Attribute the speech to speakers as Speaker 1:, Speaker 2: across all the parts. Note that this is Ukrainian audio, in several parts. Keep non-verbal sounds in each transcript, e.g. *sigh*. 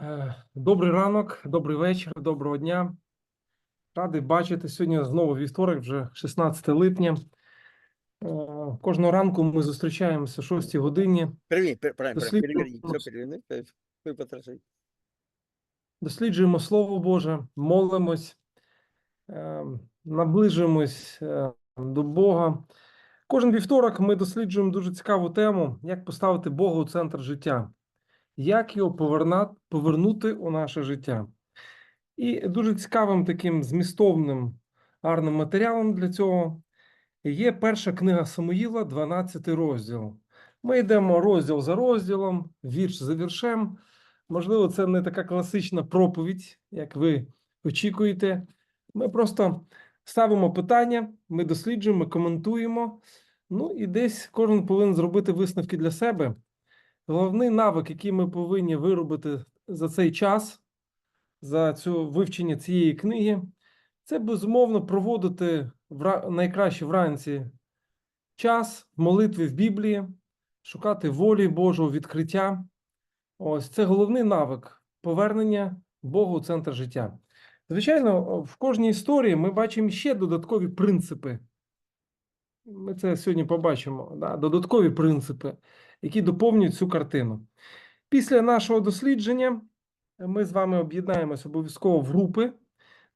Speaker 1: Е, Добрий ранок, добрий вечір, доброго дня. Радий бачити сьогодні знову вівторок, вже 16 липня. Е, Кожного ранку ми зустрічаємося о 6 годині.
Speaker 2: Переверни, пер- правильно,
Speaker 1: Дослідно
Speaker 2: правильно, переверни,
Speaker 1: вопрос.
Speaker 2: все переверни, вы потроши.
Speaker 1: досліджуємо Слово Боже, молимось, е, наближуємось до Бога. Кожен вівторок ми досліджуємо дуже цікаву тему, як поставити Бога у центр життя, як його повернути у наше життя. І дуже цікавим таким змістовним гарним матеріалом для цього є перша книга Самуїла, 12 розділ. Ми йдемо розділ за розділом, вірш за віршем. Можливо, це не така класична проповідь, як ви очікуєте. Ми просто ставимо питання, ми досліджуємо, коментуємо. Ну і десь кожен повинен зробити висновки для себе. Головний навик, який ми повинні виробити за цей час, за цю вивчення цієї книги, це безумовно проводити вра... найкраще вранці час в молитві в Біблії, шукати волі Божого відкриття. Ось це головний навик повернення Богу у центр життя. Звичайно, в кожній історії ми бачимо ще додаткові принципи. Ми це сьогодні побачимо. Да? Додаткові принципи, які доповнюють цю картину. Після нашого дослідження ми з вами об'єднаємося обов'язково в групи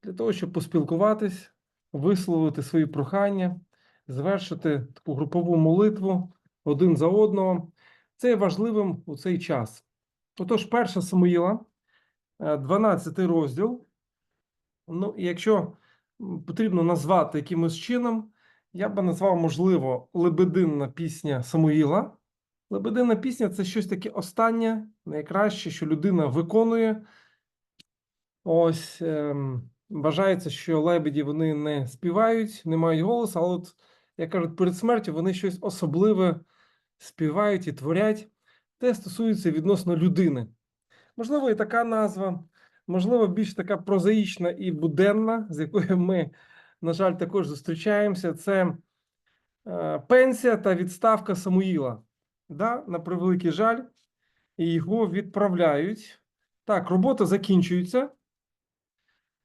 Speaker 1: для того, щоб поспілкуватись, висловити свої прохання, завершити таку групову молитву один за одного. Це є важливим у цей час. Отож, перша Самуїла, е, 12 розділ. Ну, і якщо потрібно назвати якимось чином, я би назвав, можливо, лебединна пісня Самуїла. Лебединна пісня це щось таке останнє, найкраще, що людина виконує. Ось ем, вважається, що лебеді вони не співають, не мають голосу, але от, як кажуть, перед смертю вони щось особливе співають і творять. Те стосується відносно людини. Можливо, і така назва, можливо, більш така прозаїчна і буденна, з якою ми, на жаль, також зустрічаємося. Це е, пенсія та відставка Самуїла. Да, на превеликий жаль, і його відправляють. Так, робота закінчується,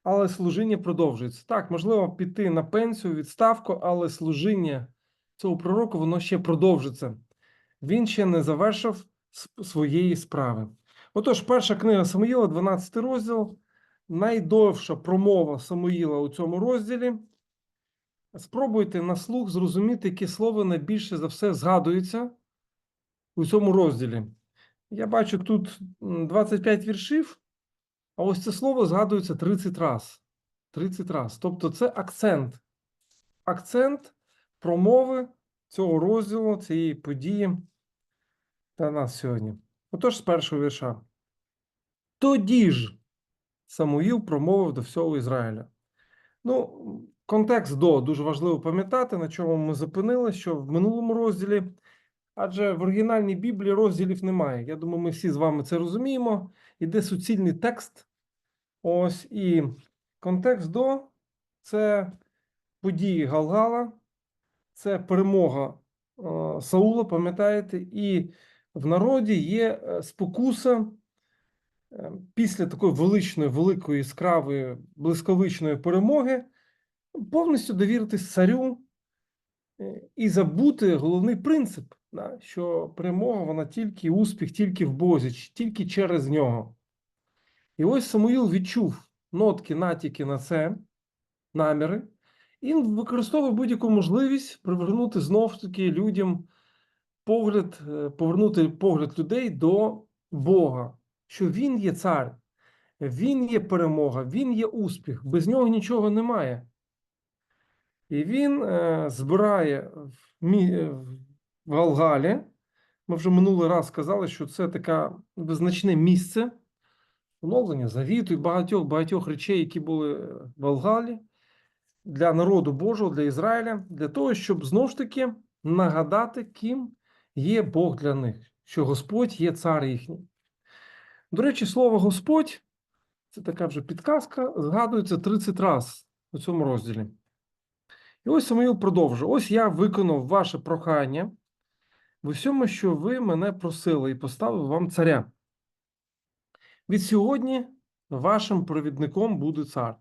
Speaker 1: але служіння продовжується. Так, можливо, піти на пенсію, відставку, але служіння цього пророку воно ще продовжиться. Він ще не завершив своєї справи. Отож, перша книга Самуїла, 12 розділ, найдовша промова Самуїла у цьому розділі. Спробуйте на слух зрозуміти, яке слово найбільше за все згадується у цьому розділі. Я бачу тут 25 віршів, а ось це слово згадується 30 раз. 30 раз. Тобто це акцент. Акцент промови цього розділу, цієї події та нас сьогодні. Отож, з першого вірша. Тоді ж Самуїл промовив до всього Ізраїля. Ну, контекст до дуже важливо пам'ятати, на чому ми зупинили, що в минулому розділі, адже в оригінальній Біблії розділів немає. Я думаю, ми всі з вами це розуміємо. Іде суцільний текст. Ось і контекст до це події Галгала, це перемога е, Саула, пам'ятаєте, і в народі є е, спокуса е, після такої величної, великої, яскравої, блискавичної перемоги повністю довіритись царю і забути головний принцип, що перемога вона тільки успіх, тільки в Бозі, тільки через нього. І ось Самуїл відчув нотки, натяки на це, наміри, і використовує будь-яку можливість привернути знов таки людям погляд, е, повернути погляд людей до Бога, що Він є цар, Він є перемога, Він є успіх, без нього нічого немає. І він е, збирає в, е, в Галгалі. Ми вже минулий раз сказали, що це таке визначне місце оновлення завіту і багатьох багатьох речей, які були е, в Галгалі для народу Божого, для Ізраїля, для того, щоб знову ж таки нагадати, ким є Бог для них, що Господь є цар їхній. До речі, слово Господь це така вже підказка, згадується 30 разів у цьому розділі. І ось Самуїл продовжує: ось я виконав ваше прохання в усьому, що ви мене просили, і поставив вам царя. Від сьогодні вашим провідником буде цар.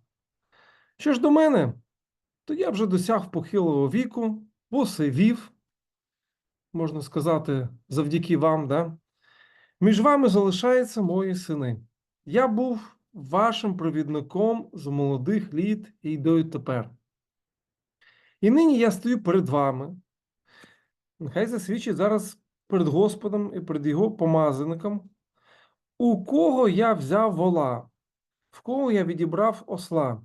Speaker 1: Що ж до мене, то я вже досяг похилого віку, посивів, можна сказати, завдяки вам, да? Між вами залишаються мої сини. Я був вашим провідником з молодих літ і до тепер. І нині я стою перед вами. Нехай засвідчить зараз перед Господом і перед його помазаником, у кого я взяв вола, в кого я відібрав осла,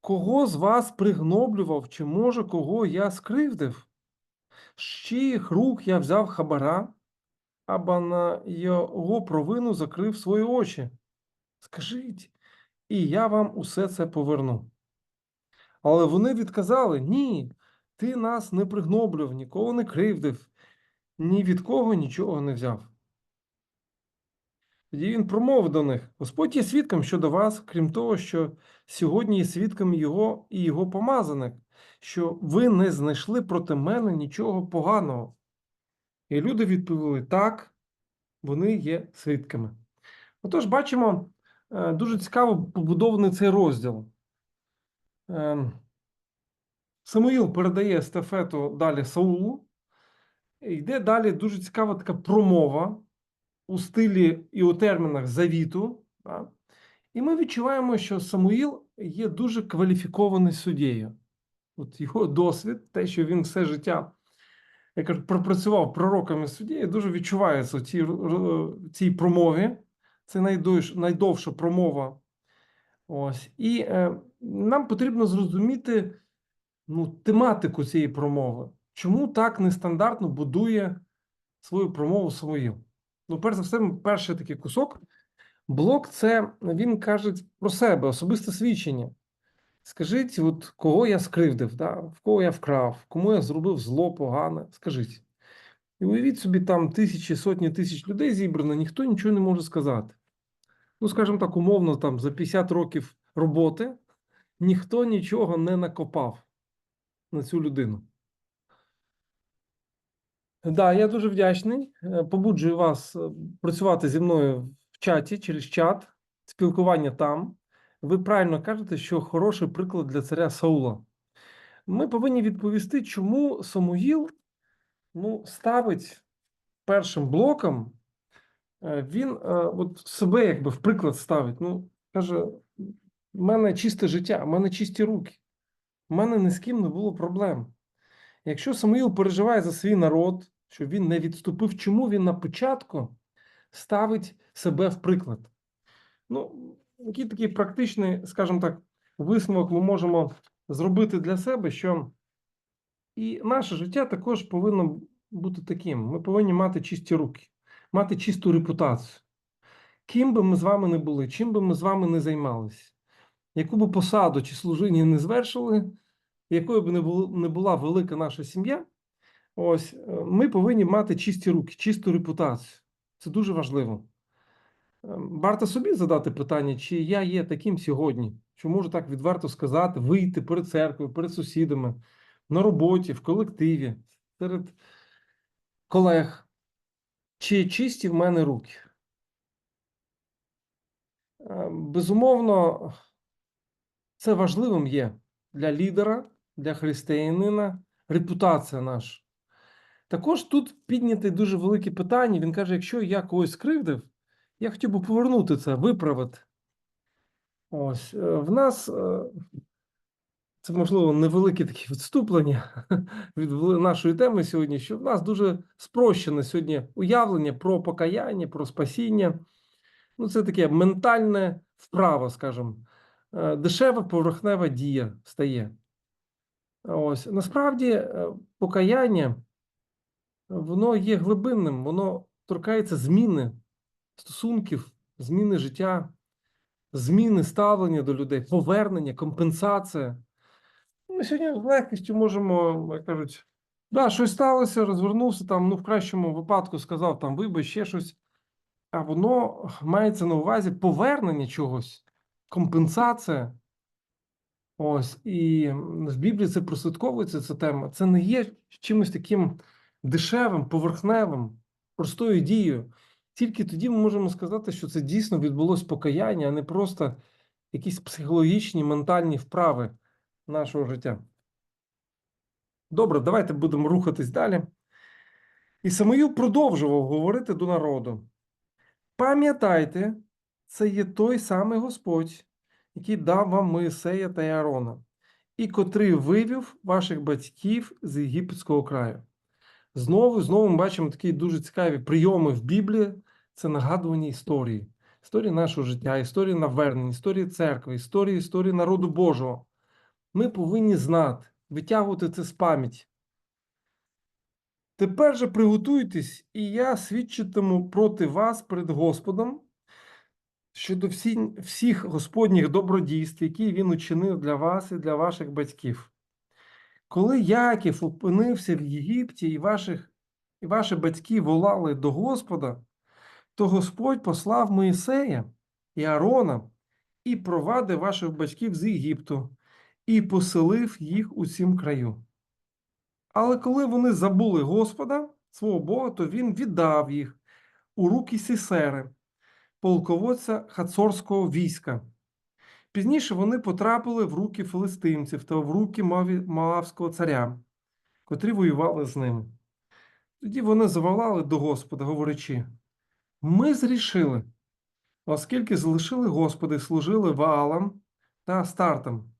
Speaker 1: кого з вас пригноблював, чи може кого я скривдив, з чиїх рук я взяв хабара, або на його провину закрив свої очі. Скажіть, і я вам усе це поверну. Але вони відказали: ні, ти нас не пригноблював, нікого не кривдив, ні від кого нічого не взяв. Тоді він промовив до них: Господь є свідком щодо вас, крім того, що сьогодні є свідком його і його помазаник, що ви не знайшли проти мене нічого поганого. І люди відповіли: так, вони є свідками. Отож, бачимо, е, дуже цікаво побудований цей розділ. Самуїл передає естафету далі Саулу. Йде далі дуже цікава така промова у стилі і у термінах завіту. да. І ми відчуваємо, що Самуїл є дуже кваліфікований суддєю. От його досвід, те, що він все життя я пропрацював пророками суддєю, дуже відчувається в цій, р- цій промові. Це найдовш, найдовша промова. Ось. І е, нам потрібно зрозуміти ну, тематику цієї промови. Чому так нестандартно будує свою промову Самуїл? Ну, перш за все, перший такий кусок. Блок це він каже про себе, особисте свідчення. Скажіть, от кого я скривдив, да? в кого я вкрав, кому я зробив зло погане. Скажіть. І уявіть собі, там тисячі, сотні тисяч людей зібрано, ніхто нічого не може сказати. Ну, скажімо так, умовно, там за 50 років роботи ніхто нічого не накопав на цю людину. Да, я дуже вдячний. Е, Побуджую вас е, працювати зі мною в чаті через чат, спілкування там. Ви правильно кажете, що хороший приклад для царя Саула. Ми повинні відповісти, чому Самуїл ну, ставить першим блоком, е, він от себе якби в приклад ставить. Ну, каже: в мене чисте життя, в мене чисті руки, в мене ні з ким не було проблем. Якщо Самуїл переживає за свій народ, що він не відступив, чому він на початку ставить себе в приклад? Ну, який такий практичний, скажімо так, висновок ми можемо зробити для себе, що і наше життя також повинно бути таким. Ми повинні мати чисті руки, мати чисту репутацію. Ким би ми з вами не були, чим би ми з вами не займалися, яку би посаду чи служіння не звершили, якою б не була велика наша сім'я, ось е, ми повинні мати чисті руки, чисту репутацію. Це дуже важливо. Ем, Варто собі задати питання, чи я є таким сьогодні, що можу так відверто сказати, вийти перед церквою, перед сусідами, на роботі, в колективі, серед колег. Чи чисті в мене руки? Ем, Безумовно, це важливим є для лідера, для християнина, репутація наша. Також тут підняте дуже велике питання. Він каже: якщо я когось скривдив, я хотів би повернути це, виправити. Ось е, в нас е, це можливо невелике таке відступлення *laughs* від нашої теми сьогодні, що в нас дуже спрощене сьогодні уявлення про покаяння, про спасіння. Ну, це таке ментальне вправо, скажімо, Е, дешева поверхнева дія стає. Ось насправді е, покаяння воно є глибинним, воно торкається зміни стосунків, зміни життя, зміни ставлення до людей, повернення, компенсація. Ми сьогодні з легкістю можемо, як кажуть, да, щось сталося, розвернувся там, ну, в кращому випадку сказав там, вибач, ще щось. А воно мається на увазі повернення чогось, компенсація. Ось, і в Біблії це прослідковується ця тема. Це не є чимось таким дешевим, поверхневим, простою дією. Тільки тоді ми можемо сказати, що це дійсно відбулось покаяння, а не просто якісь психологічні, ментальні вправи нашого життя. Добре, давайте будемо рухатись далі. І Самуїл продовжував говорити до народу: Пам'ятайте, це є той самий Господь, який дав вам Моїсея та Аарона, і котрий вивів ваших батьків з єгипетського краю. Знову знову ми бачимо такі дуже цікаві прийоми в Біблії. Це нагадування історії, історії нашого життя, історії навернень, історії церкви, історії, історії народу Божого. Ми повинні знати, витягувати це з пам'яті. Тепер же приготуйтесь, і я свідчитиму проти вас перед Господом щодо всі, всіх Господніх добродійств, які він учинив для вас і для ваших батьків. Коли Яків опинився в Єгипті, і, ваших, і ваші батьки волали до Господа, то Господь послав Моїсея і Аарона і провадив ваших батьків з Єгипту, і поселив їх у цім краю. Але коли вони забули Господа, свого Бога, то він віддав їх у руки Сісери, полководця хацорського війська. Пізніше вони потрапили в руки филистимців та в руки Моавського царя, котрі воювали з ними. Тоді вони заволали до Господа, говорячи: Ми зрішили, оскільки залишили Господа і служили Ваалам та Астартам.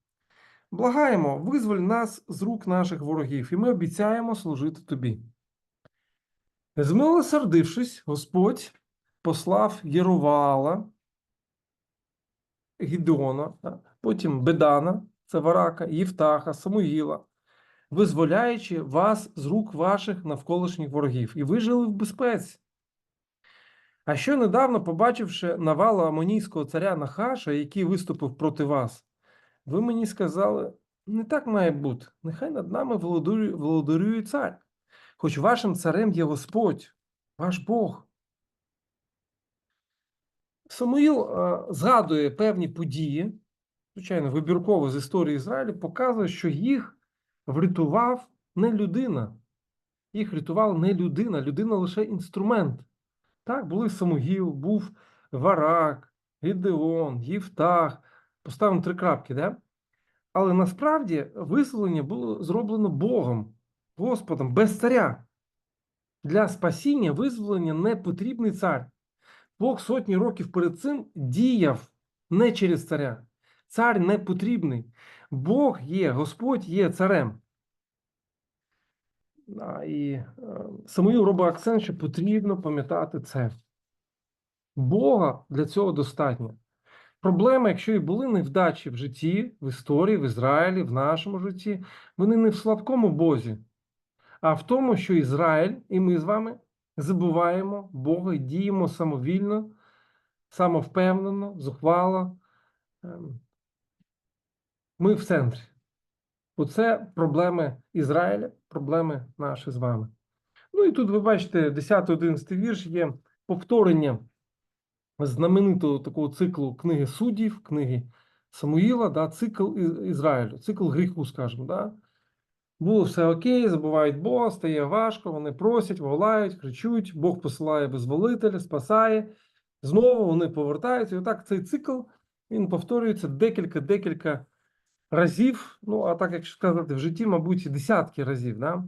Speaker 1: Благаємо, визволь нас з рук наших ворогів, і ми обіцяємо служити тобі. Змилосердившись, Господь послав Єрувала, Гідеона, потім Бедана, це Варака, Євтаха, Самуїла, визволяючи вас з рук ваших навколишніх ворогів, і ви жили в безпеці. А що недавно, побачивши навалу амонійського царя Нахаша, який виступив проти вас, ви мені сказали, не так має бути. Нехай над нами володарює цар. Хоч вашим царем є Господь, ваш Бог. Самуїл е, згадує певні події, звичайно, вибірково з історії Ізраїлю, показує, що їх врятував не людина. Їх рятувала не людина, людина лише інструмент. Так, були Самуїл, був Варак, Гідеон, Євтах. Поставимо три крапки, да? Але насправді визволення було зроблено Богом, Господом, без царя. Для спасіння визволення не потрібний цар. Бог сотні років перед цим діяв не через царя. Цар не потрібний. Бог є, Господь є царем. І е, Самуїл робить акцент, що потрібно пам'ятати це. Бога для цього достатньо. Проблеми, якщо і були невдачі в житті, в історії, в Ізраїлі, в нашому житті, вони не в слабкому Бозі, а в тому, що Ізраїль і ми з вами забуваємо Бога і діємо самовільно, самовпевнено, зухвало. Ем, Ми в центрі. Оце проблеми Ізраїля, проблеми наші з вами. Ну і тут ви бачите, 10-11 вірш є повторення знаменитого такого циклу книги суддів, книги Самуїла, да, цикл Ізраїлю, цикл гріху, скажімо. Да. Було все окей, забувають Бога, стає важко, вони просять, волають, кричуть, Бог посилає визволителя, спасає. Знову вони повертаються. І отак цей цикл він повторюється декілька-декілька разів. Ну, а так, якщо сказати, в житті, мабуть, десятки разів. Да?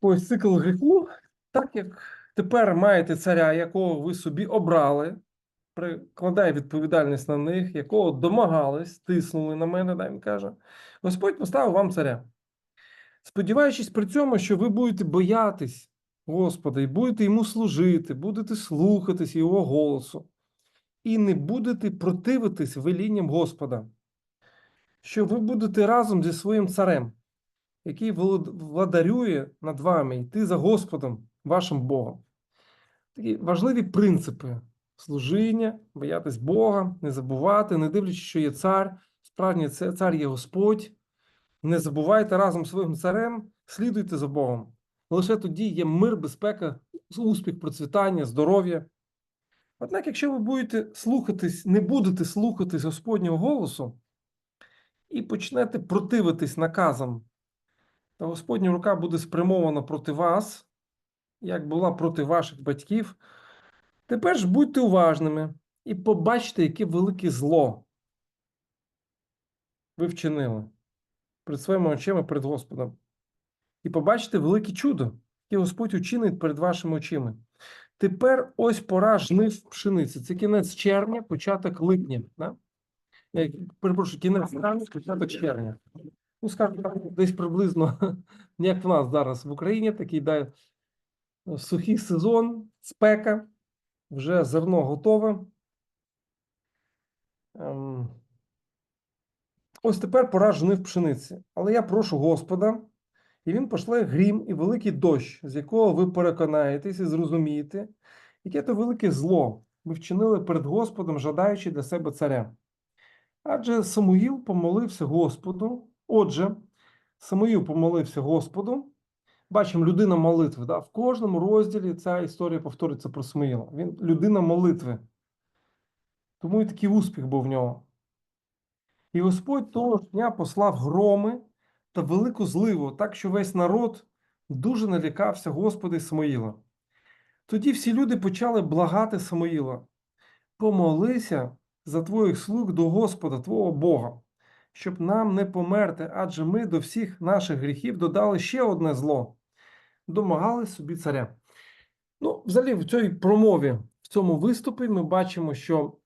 Speaker 1: Ось цикл гріху, так як тепер маєте царя, якого ви собі обрали, прикладає відповідальність на них, якого домагались, тиснули на мене, да, він каже. Господь поставив вам царя. Сподіваючись при цьому, що ви будете боятись Господа і будете йому служити, будете слухатись його голосу, і не будете противитись велінням Господа, що ви будете разом зі своїм царем, який владарює над вами, йти за Господом, вашим Богом. Такі важливі принципи служіння, боятись Бога, не забувати, не дивлячись, що є цар, справжній цар є Господь. Не забувайте разом зі своїм царем, слідуйте за Богом. Лише тоді є мир, безпека, успіх, процвітання, здоров'я. Однак, якщо ви будете слухатись, не будете слухатись Господнього голосу і почнете противитись наказам, то Господня рука буде спрямована проти вас, як була проти ваших батьків. Тепер ж будьте уважними і побачте, яке велике зло ви вчинили перед своїми очима, перед Господом. І побачите велике чудо, яке Господь учинить перед вашими очима. Тепер ось пора жнив пшениці. Це кінець червня, початок липня. Да? Е, Перепрошую, кінець травня, початок червня. Ну, скажімо так, десь приблизно, *laughs* як в нас зараз в Україні, такий да, сухий сезон, спека, вже зерно готове. Ем, Ось тепер пора жнив пшениці. Але я прошу Господа, і він пошле грім і великий дощ, з якого ви переконаєтесь і зрозумієте, яке то велике зло ви вчинили перед Господом, жадаючи для себе царя. Адже Самуїл помолився Господу. Отже, Самуїл помолився Господу. Бачимо людина молитви. Да? В кожному розділі ця історія повторюється про Самуїла. Він людина молитви. Тому і такий успіх був в нього. І Господь того ж дня послав громи та велику зливу, так що весь народ дуже налякався Господа і Самуїла. Тоді всі люди почали благати Самуїла. Помолися за твоїх слуг до Господа, твого Бога, щоб нам не померти, адже ми до всіх наших гріхів додали ще одне зло, домагали собі царя. Ну, взагалі, в цій промові, в цьому виступі ми бачимо, що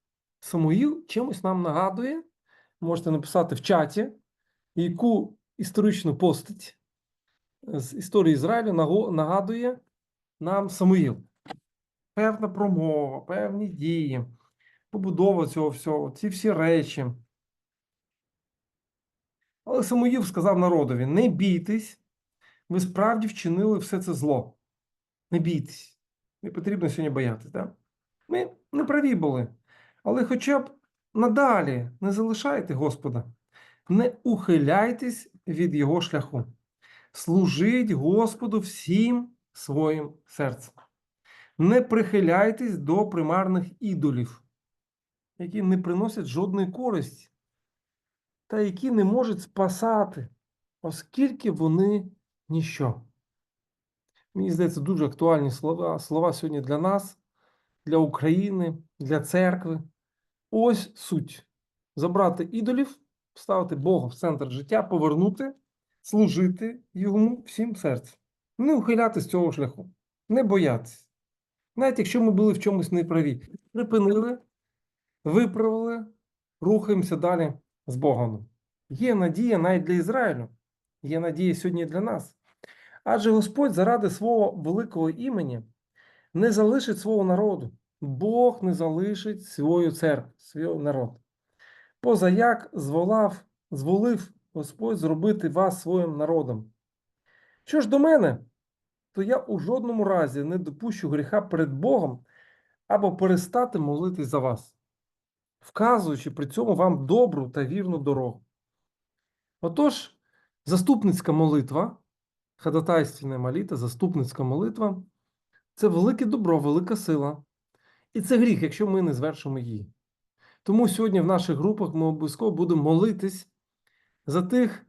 Speaker 1: Самуїл чимось нам нагадує, можете написати в чаті, яку історичну постать з історії Ізраїлю нагадує нам Самуїл. Певна промова, певні дії, побудова цього всього, ці всі речі. Але Самуїл сказав народові: не бійтесь, ви справді вчинили все це зло. Не бійтесь. Не потрібно сьогодні боятися. Да? Ми не праві були. Але хоча б надалі не залишайте Господа, не ухиляйтесь від Його шляху. Служіть Господу всім своїм серцем. Не прихиляйтесь до примарних ідолів, які не приносять жодної користі, та які не можуть спасати, оскільки вони ніщо. Мені здається, дуже актуальні слова, слова сьогодні для нас, для України, для церкви. Ось суть: забрати ідолів, ставити Бога в центр життя, повернути, служити йому всім серцем. Не ухилятися з цього шляху, не боятися. Навіть якщо ми були в чомусь неправі, припинили, виправили, рухаємося далі з Богом. Є надія навіть для Ізраїлю, є надія сьогодні для нас. Адже Господь заради свого великого імені не залишить свого народу. Бог не залишить свою церкву, свій народ. Поза як зволав, зволив Господь зробити вас своїм народом. Що ж до мене, то я у жодному разі не допущу гріха перед Богом або перестати молитись за вас, вказуючи при цьому вам добру та вірну дорогу. Отож, заступницька молитва, ходатайственна молитва, заступницька молитва це велике добро, велика сила. І це гріх, якщо ми не звершимо її. Тому сьогодні в наших групах ми обов'язково будемо молитись за тих,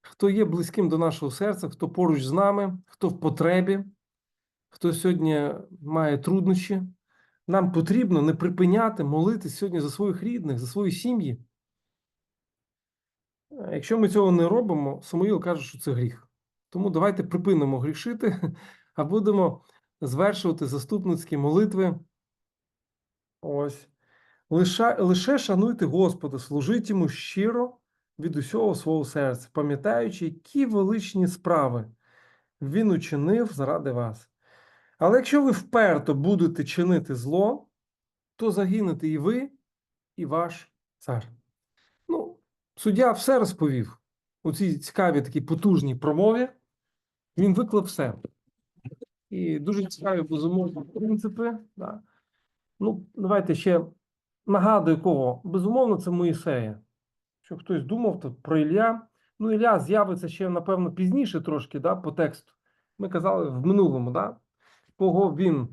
Speaker 1: хто є близьким до нашого серця, хто поруч з нами, хто в потребі, хто сьогодні має труднощі. Нам потрібно не припиняти молитись сьогодні за своїх рідних, за свої сім'ї. Якщо ми цього не робимо, Самуїл каже, що це гріх. Тому давайте припинимо грішити, а будемо звершувати заступницькі молитви. Ось. Лише, лише шануйте Господа, служіть йому щиро від усього свого серця, пам'ятаючи, які величні справи він учинив заради вас. Але якщо ви вперто будете чинити зло, то загинете і ви, і ваш цар. Суддя все розповів у цій цікавій такій потужній промові. Він виклав все. І дуже цікаві, безумовно, принципи. Да. Ну, давайте ще нагадую кого. Безумовно, це Моїсея. Що хтось думав то про Ілля. Ну, Ілля з'явиться ще, напевно, пізніше трошки, да, по тексту. Ми казали в минулому, да, кого він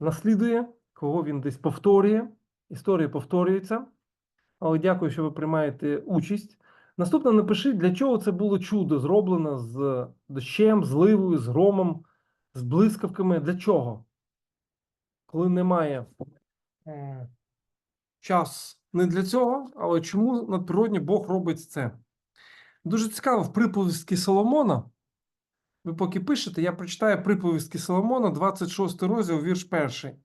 Speaker 1: наслідує, кого він десь повторює. Історія повторюється. Але дякую, що ви приймаєте участь. Наступне напишіть, для чого це було чудо зроблено з дощем, з ливою, з громом. з блискавками. Для чого? Коли немає е, час не для цього, але чому надприродні Бог робить це? Дуже цікаво в приповістки Соломона. Ви поки пишете, я прочитаю приповістки Соломона, 26 розділ, вірш перший.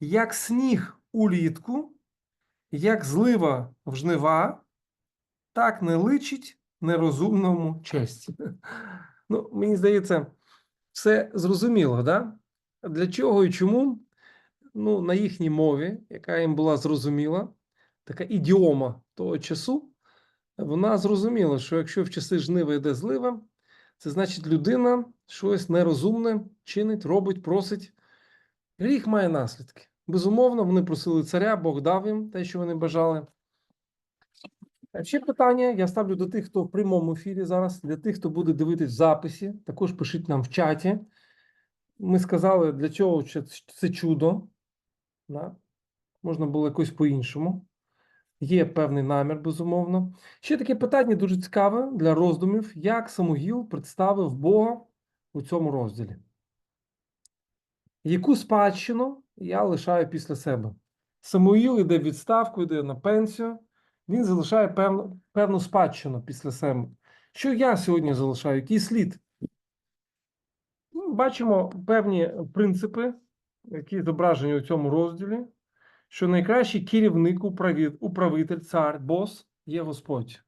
Speaker 1: Як сніг улітку, як злива в жнива, так не личить нерозумному честі. Ну, мені здається, все зрозуміло, да? Для чого і чому? Ну, на їхній мові, яка їм була зрозуміла, така ідіома того часу, вона зрозуміла, що якщо в часи жнива йде злива, це значить людина щось нерозумне чинить, робить, просить. Гріх має наслідки. Безумовно, вони просили царя, Бог дав їм те, що вони бажали. Ще питання я ставлю до тих, хто в прямому ефірі зараз, для тих, хто буде дивитись в записі, також пишіть нам в чаті. Ми сказали, для чого це чудо. Да? Можна було якось по-іншому. Є певний намір, безумовно. Ще таке питання дуже цікаве для роздумів, як Самуїл представив Бога у цьому розділі. Яку спадщину я лишаю після себе? Самуїл йде в відставку, йде на пенсію, він залишає певну, певну спадщину після себе. Що я сьогодні залишаю? Який слід? Ну, Бачимо певні принципи, які зображені у цьому розділі, що найкращий керівник, управитель, цар, бос є Господь.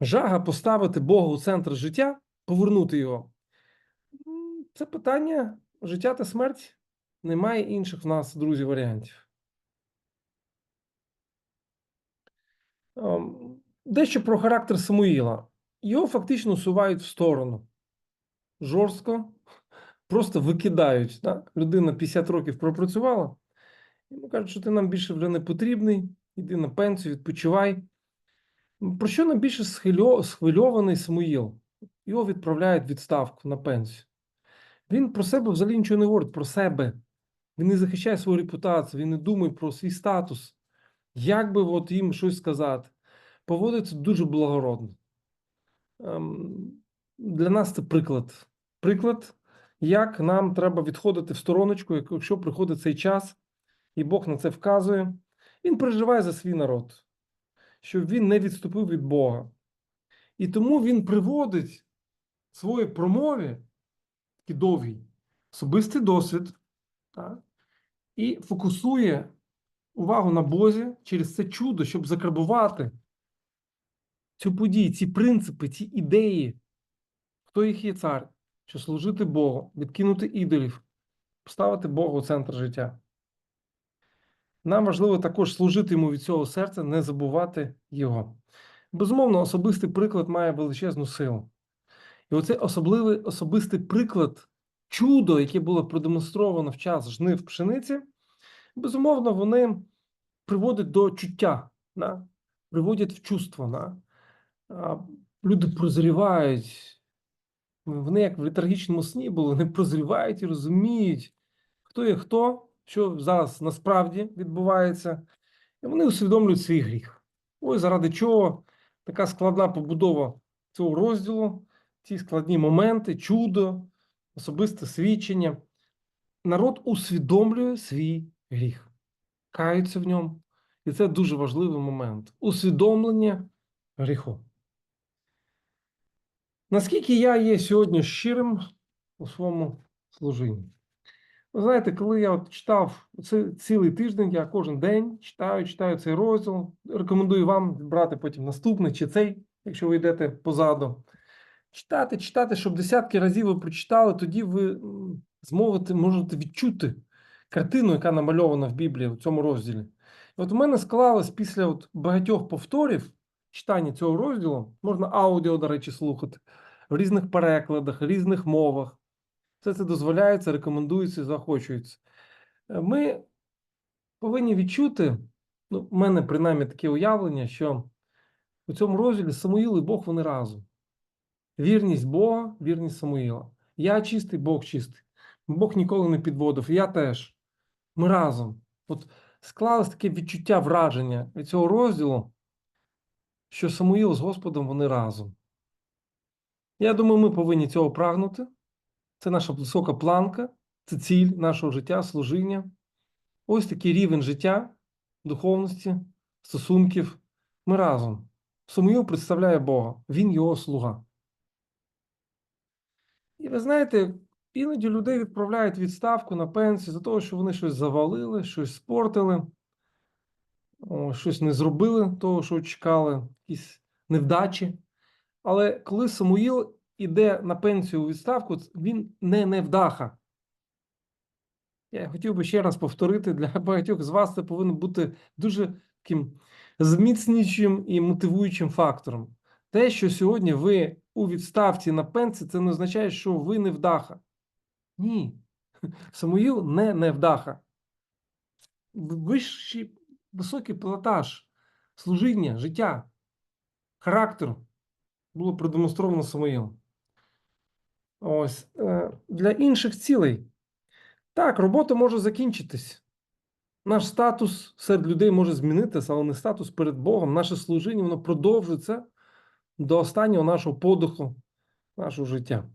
Speaker 1: Жага поставити Бога у центр життя, повернути його. Це питання життя та смерть. Немає інших в нас, друзі, варіантів. Ем, Дещо про характер Самуїла. Його фактично сувають в сторону. Жорстко, просто викидають. Так? Людина 50 років пропрацювала. Йому кажуть, що ти нам більше вже не потрібний, іди на пенсію, відпочивай. Про що найбільше схвильований Самуїл? Його відправляють в відставку на пенсію. Він про себе взагалі нічого не говорить, про себе. Він не захищає свою репутацію, він не думає про свій статус. Як би от їм щось сказати? Поводиться дуже благородно. Ем, Для нас це приклад. Приклад, як нам треба відходити в стороночку, якщо приходить цей час, і Бог на це вказує. Він переживає за свій народ, щоб він не відступив від Бога. І тому він приводить в своїй промові такий довгий особистий досвід так, і фокусує увагу на Бозі через це чудо, щоб закарбувати цю подію, ці принципи, ці ідеї, хто їх є цар, що служити Богу, відкинути ідолів, поставити Бога у центр життя. Нам важливо також служити йому від цього серця, не забувати його. Безумовно, особистий приклад має величезну силу. І оцей особливий особистий приклад, чудо, яке було продемонстровано в час жнив пшениці, безумовно, вони приводять до чуття, да? приводять в чувство. Да? Люди прозрівають, вони як в літаргічному сні були, вони прозрівають і розуміють, хто є хто, що зараз насправді відбувається, і вони усвідомлюють свій гріх. Ось заради чого така складна побудова цього розділу, ці складні моменти, чудо, особисте свідчення. Народ усвідомлює свій гріх, каються в ньому. І це дуже важливий момент усвідомлення гріху. Наскільки я є сьогодні щирим у своєму служінні? Ви знаєте, коли я от читав цілий тиждень, я кожен день читаю, читаю цей розділ. Рекомендую вам брати потім наступний чи цей, якщо ви йдете позаду. Читати, читати, щоб десятки разів ви прочитали, тоді ви м, зможете, можете відчути картину, яка намальована в Біблії в цьому розділі. І от у мене склалось після от багатьох повторів читання цього розділу, можна аудіо, до речі, слухати в різних перекладах, в різних мовах. Все це дозволяється, рекомендується, заохочується. Е, Ми повинні відчути, ну, в мене принаймні таке уявлення, що у цьому розділі Самуїл і Бог вони разом. Вірність Бога, вірність Самуїла. Я чистий, Бог чистий. Бог ніколи не підводив, я теж. Ми разом. От склалось таке відчуття враження від цього розділу, що Самуїл з Господом вони разом. Я думаю, ми повинні цього прагнути. Це наша висока планка, це ціль нашого життя, служіння. Ось такий рівень життя, духовності, стосунків. Ми разом. Самуїл представляє Бога, він його слуга. І ви знаєте, іноді людей відправляють відставку на пенсію за того, що вони щось завалили, щось спортили, щось не зробили того, що чекали, якісь невдачі. Але коли Самуїл іде на пенсію у відставку, він не невдаха. Я хотів би ще раз повторити, для багатьох з вас це повинно бути дуже таким зміцнюючим і мотивуючим фактором. Те, що сьогодні ви у відставці на пенсії, це не означає, що ви невдаха. Ні. *laughs* Самуїл не невдаха. Вищий високий пілотаж служіння, життя, характер було продемонстровано Самуїлом. Ось е, для інших цілей. Так, робота може закінчитись. Наш статус серед людей може змінитися, але не статус перед Богом. Наше служіння воно продовжується до останнього нашого подиху, нашого життя.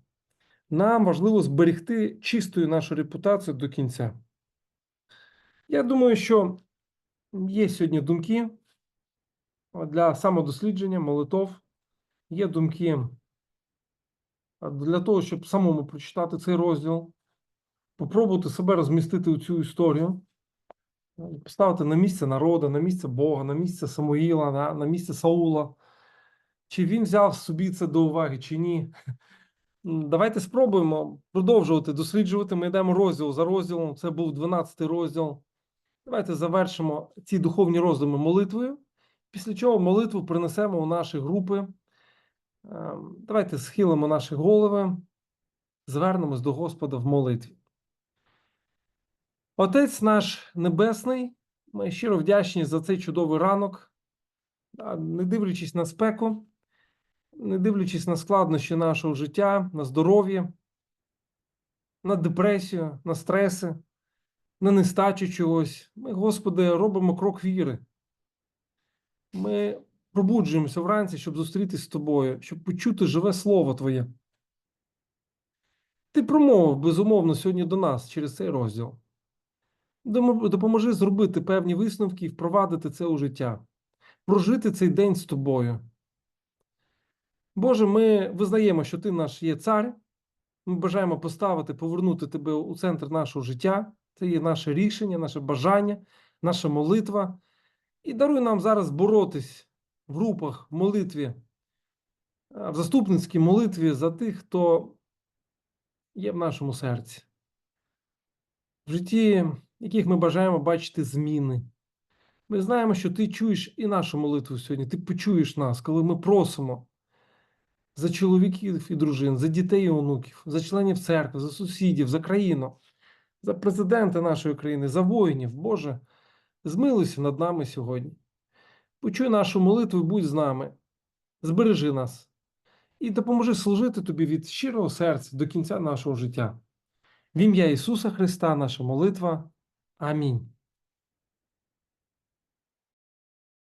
Speaker 1: Нам важливо зберегти чистою нашу репутацію до кінця. Я думаю, що є сьогодні думки для самодослідження, молитов. Є думки для того, щоб самому прочитати цей розділ, попробувати себе розмістити у цю історію, поставити на місце народу, на місце Бога, на місце Самуїла, на, на місце Саула. Чи він взяв собі це до уваги, чи ні. Давайте спробуємо продовжувати досліджувати. Ми йдемо розділ за розділом. Це був 12 розділ. Давайте завершимо ці духовні роздуми молитвою, після чого молитву принесемо у наші групи. Ем, Давайте схилимо наші голови, звернемось до Господа в молитві. Отець наш Небесний, ми щиро вдячні за цей чудовий ранок, не дивлячись на спеку, не дивлячись на складнощі нашого життя, на здоров'я, на депресію, на стреси, на нестачу чогось. Ми, Господи, робимо крок віри. Ми пробуджуємося вранці, щоб зустрітися з тобою, щоб почути живе слово Твоє. Ти промовив, безумовно, сьогодні до нас через цей розділ. Допоможи зробити певні висновки і впровадити це у життя, прожити цей день з тобою. Боже, ми визнаємо, що Ти наш є цар. Ми бажаємо поставити, повернути тебе у центр нашого життя. Це є наше рішення, наше бажання, наша молитва. І даруй нам зараз боротись в групах, в молитві, в заступницькій молитві за тих, хто є в нашому серці. В житті, яких ми бажаємо бачити зміни. Ми знаємо, що ти чуєш і нашу молитву сьогодні. Ти почуєш нас, коли ми просимо за чоловіків і дружин, за дітей і онуків, за членів церкви, за сусідів, за країну, за президента нашої країни, за воїнів. Боже, змилуйся над нами сьогодні. Почуй нашу молитву будь з нами. Збережи нас і допоможи служити тобі від щирого серця до кінця нашого життя. В ім'я Ісуса Христа, наша молитва. Амінь.